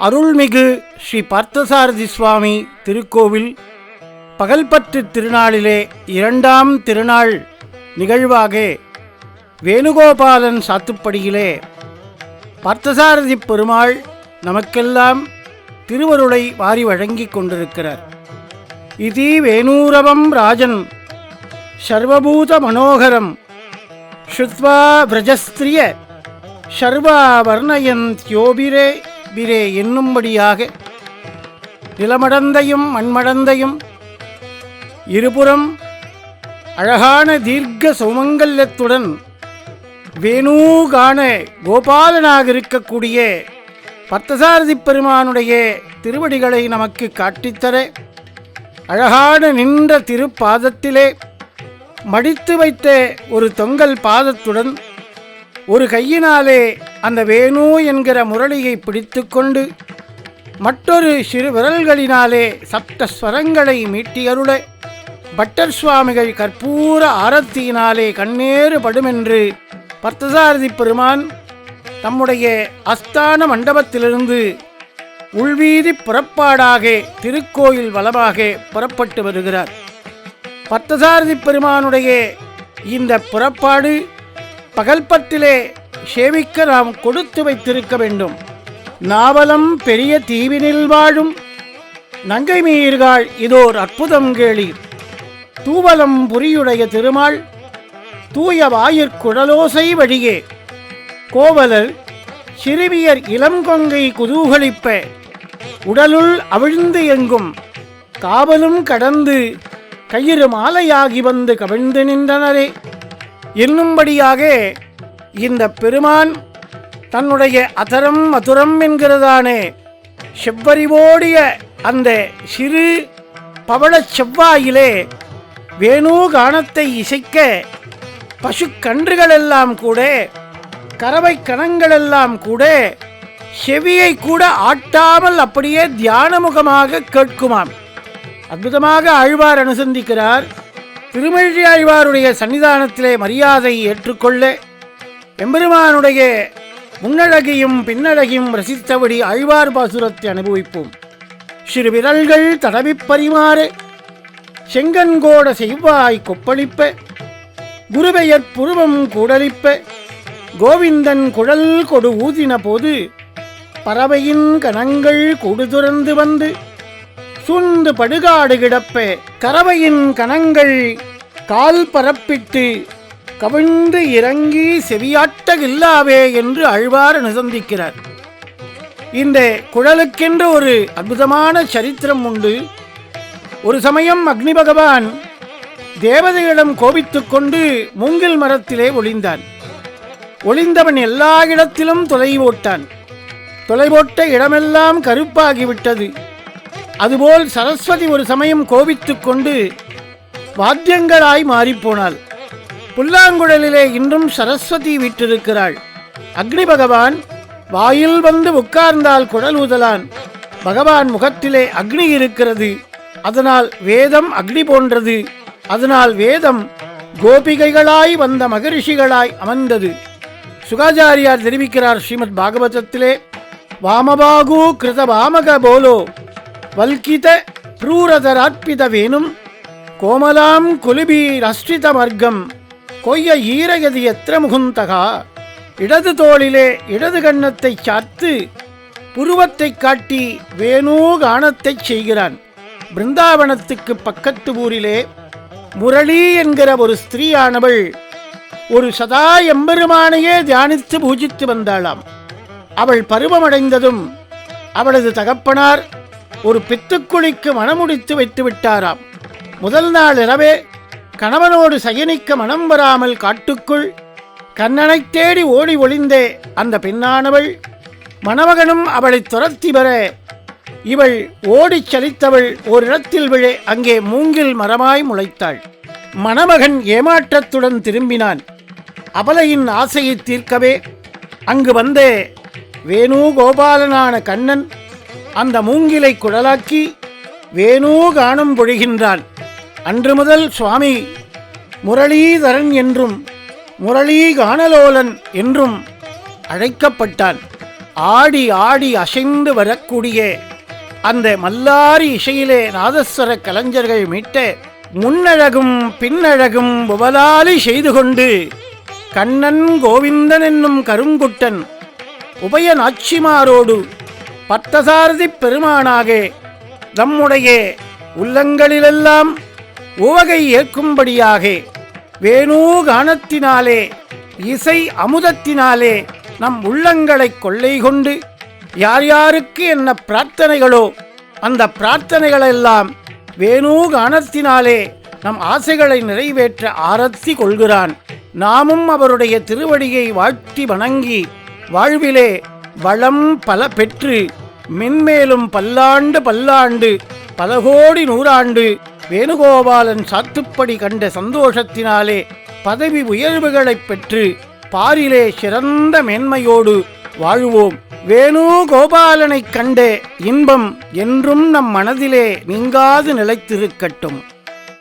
அருள்மிகு ஸ்ரீ பார்த்தசாரதி சுவாமி திருக்கோவில் பகல்பற்று திருநாளிலே இரண்டாம் திருநாள் நிகழ்வாக வேணுகோபாலன் சாத்துப்படியிலே பார்த்தசாரதி பெருமாள் நமக்கெல்லாம் திருவருளை வாரி வழங்கிக் கொண்டிருக்கிறார். இது வேணூரவம் ராஜன் சர்வபூத மனோகரம் ஸ்ருத்வா விரஜஸ்திரிய சர்வா வர்ணயந்தியோபிரே பிரே என்னும்படியாக நிலமடந்தையும் மண்மடந்தையும் இருபுறம் அழகான தீர்க்க சுமங்கல்யத்துடன் வேணூகான கோபாலனாக இருக்கக்கூடிய பர்த்தசாரதி பெருமானுடைய திருவடிகளை நமக்கு காட்டித்தர அழகான நின்ற திருப்பாதத்திலே மடித்து வைத்த ஒரு தொங்கல் பாதத்துடன் ஒரு கையினாலே அந்த வேணு என்கிற முரளியை பிடித்துக்கொண்டு மற்றொரு சிறு விரல்களினாலே சப்த ஸ்வரங்களை மீட்டியருள பட்டர் சுவாமிகள் கற்பூர ஆரத்தியினாலே கண்ணேறு படுமென்று பர்த்தசாரதி பெருமான் தம்முடைய அஸ்தான மண்டபத்திலிருந்து உள்வீதி புறப்பாடாக திருக்கோயில் வளமாக புறப்பட்டு வருகிறார். பர்த்தசாரதி பெருமானுடைய இந்த புறப்பாடு பகல்பத்திலே சேவிக்க நாம் கொடுத்து வைத்திருக்க வேண்டும். நாவலம் பெரிய தீவினில் வாழும். நங்கை மீர்காள் இதோர் அற்புதம் கேளீர் தூவலம் புரியுடைய திருமால் தூய வாயிற்குடலோசை வழியே. கோவலர் சிறுமியர் இளங்கொங்கை குதூகலிப்ப. உடலுள் அவிழ்ந்து எங்கும். காவலும் கடந்து கயிறு மாலையாகி வந்து கவிழ்ந்து நின்றனரே. என்னும்படியாக இந்த பெருமான் தன்னுடைய அதரம் மதுரம் என்கிறதானே. செவ்வறிவோடிய அந்த சிறு பவளச் செவ்வாயிலே வேணு கானத்தை இசைக்க பசுக்கன்றுகளெல்லாம் கூட கறவை கணங்களெல்லாம் கூட செவியை கூட ஆட்டாமல் அப்படியே தியானமுகமாக கேட்குமாம். அற்புதமாக ஆழ்வார் அனுசந்திக்கிறார். திருமழி ஆழ்வாருடைய சன்னிதானத்திலே மரியாதை ஏற்றுக்கொள்ள எம்பெருமானுடைய முன்னழகையும் பின்னழகையும் ரசித்தபடி அழிவார் பாசுரத்தை அனுபவிப்போம். சிறு விரல்கள் தடவி பரிமாறு செங்கன்கோட செய்வாய் கொப்பளிப்ப குருபெயர் புருவம் கூடலிப்ப கோவிந்தன் குழல் கொடு ஊதின போது பறவையின் கணங்கள் கூடு துறந்து வந்து சூழ்ந்து படுகாடு கிடப்ப கறவையின் கணங்கள் கால் பரப்பிட்டு கவிழ்ந்து இறங்கி செவியாட்டகில்லாவே என்று அழ்வார் நிசந்திக்கிறார். இந்த குழலுக்கென்று ஒரு அற்புதமான சரித்திரம் உண்டு. ஒரு சமயம் அக்னி பகவான் தேவதையிடம் கோபித்துக் கொண்டு மூங்கில் மரத்திலே ஒளிந்தான். ஒளிந்தவன் எல்லா இடத்திலும் தொலை ஓட்டான். தொலை போட்ட இடமெல்லாம் கருப்பாகிவிட்டது. அதுபோல் சரஸ்வதி ஒரு சமயம் கோபித்துக் கொண்டு வாத்தியங்களாய் மாறிப்போனாள். புல்லாங்குழலிலே இன்றும் சரஸ்வதி வீற்றிருக்கிறாள். அக்னி பகவான் வாயில் வந்து உட்கார்ந்தால் குழல் ஊதலான். பகவான் முகத்திலே அக்னி இருக்கிறது. அதனால் வேதம் அக்னி போன்றது. அதனால் வேதம் கோபிகைகளாய் வந்த மகரிஷிகளாய் அமர்ந்தது. சுகாச்சாரியார் தெரிவிக்கிறார் ஸ்ரீமத் பாகவதத்திலே வாமபாகு கிருத வாமக போலோ வல்கித ப்ரூரதரார்ப்பித வேணும் கோமலாம் குலிபீரஸ்ரித மர்க்கம் கொய்ய ஈரகதி எத்திர முகுந்தகா? இடது தோளிலே இடது கன்னத்தை சாத்து புருவத்தைக் காட்டி வேணு கானத்தைச் செய்கிறான். பிருந்தாவனத்துக்கு பக்கத்து ஊரிலே முரளி என்கிற ஒரு ஸ்திரீயானவள் ஒரு சதா எம்பெருமானையே தியானித்து பூஜித்து வந்தாளாம். அவள் பருவமடைந்ததும் அவளது தகப்பனார் ஒரு பித்துக்குழிக்கு மனமுடித்து வைத்து விட்டாராம் முதல் நாள் இரவே கணவனோடு சயனிக்க மனம் வராமல் காட்டுக்குள் கண்ணனைத் தேடி ஓடி ஒளிந்தே அந்த பெண்ணானவள். மணமகனும் அவளை துரத்தி வர இவள் ஓடிச் சலித்தவள் ஓரிடத்தில் விழே அங்கே மூங்கில் மரமாய் முளைத்தாள். மணமகன் ஏமாற்றத்துடன் திரும்பினான். அபலையின் ஆசையை தீர்க்கவே அங்கு வந்தே வேணு கோபாலனான கண்ணன் அந்த மூங்கிலை குடலாக்கி வேணு காணும் பொழிகின்றான். அன்று முதல் சுவாமி முரளீதரன் என்றும் முரளீகானலோலன் என்றும் அழைக்கப்பட்டான். ஆடி ஆடி அசைந்து வரக்கூடிய அந்த மல்லாரி இசையிலே நாதஸ்வர கலைஞர்கள் மீட்ட முன்னழகும் பின்னழகும் புவலாலி செய்து கொண்டு கண்ணன் கோவிந்தன் என்னும் கருங்குட்டன் உபய நாச்சிமாரோடு பத்தசாரதிப் பெருமானாக நம்முடைய உள்ளங்களிலெல்லாம் உவகை ஏற்கும்படியாக வேணூ கானத்தினாலே இசை அமுதத்தினாலே நம் உள்ளங்களைக் கொள்ளை கொண்டு யார் யாருக்கு என்ன பிரார்த்தனைகளோ அந்த பிரார்த்தனைகளெல்லாம் வேணூ கானத்தினாலே நம் ஆசைகளை நிறைவேற்ற ஆரத்தி கொள்கிறான். நாமும் அவருடைய திருவடியை வாழ்த்தி வணங்கி வாழ்விலே வளம் பல பெற்று மென்மேலும் பல்லாண்டு பல்லாண்டு பல கோடி நூறாண்டு வேணுகோபாலன் சாத்துப்படி கண்ட சந்தோஷத்தினாலே பதவி உயர்வுகளைப் பெற்று பாரிலே சிறந்த மேன்மையோடு வாழ்வோம். வேணுகோபாலனைக் கண்டே இன்பம் என்றும் நம் மனதிலே நீங்காது நிலைத்திருக்கட்டும்.